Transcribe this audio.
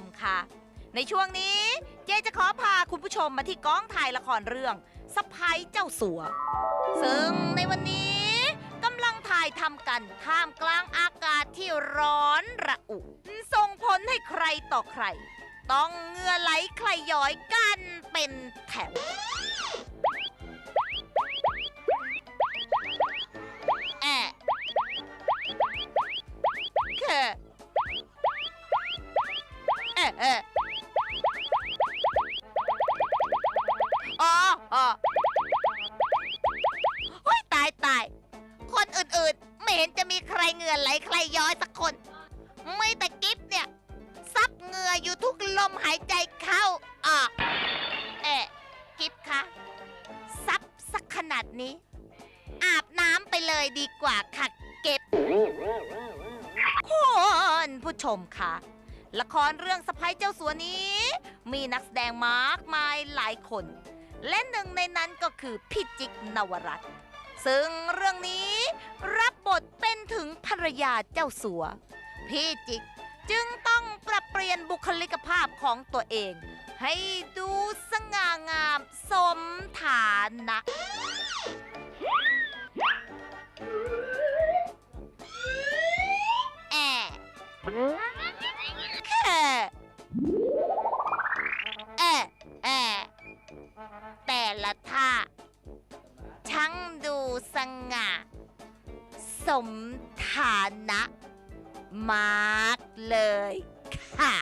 มค่ะ ในช่วงนี้เจจะขอพาคุณผู้ชมมาที่กองถ่ายละครเรื่องสะพ้ยเจ้าสัว ซึ่งในวันนี้กำลังถ่ายทำกันท่ามกลางอากาศที่ร้อนระอุส่งผลให้ใครต่อใคร ต้องเหงื่อไหลใครย้อยกันเป็นแถวแอะเคเอะเอะอ๋ออ๋อโอ้ยตายตาย คนอื่นๆ ไม่เห็นจะมีใครเหงื่อไหลใครย้อยสักคน ไม่แต่กิฟเนี่ย ซับเหงื่ออยู่ทุกลมหายใจเข้าออกเอ๊ะกิฟคะ ซับสักขนาดนี้ อาบน้ำไปเลยดีกว่าค่ะเก็บคุณผู้ชมค่ะ ละครเรื่องสะพ้ยเจ้าสัวนี้ มีนักแสดงมากมายหลายคน และหนึ่งในนั้นก็คือพี่จิกนวรัตน์ซึ่งเรื่องนี้รับบทเป็นถึงภรรยาเจ้าสัว พี่จิกจึงต้องปรับเปลี่ยนบุคลิกภาพของตัวเอง ให้ดูสง่างามสมฐานะ แต่ละท่าช่างดูสง่า สมฐานะมากเลยค่ะ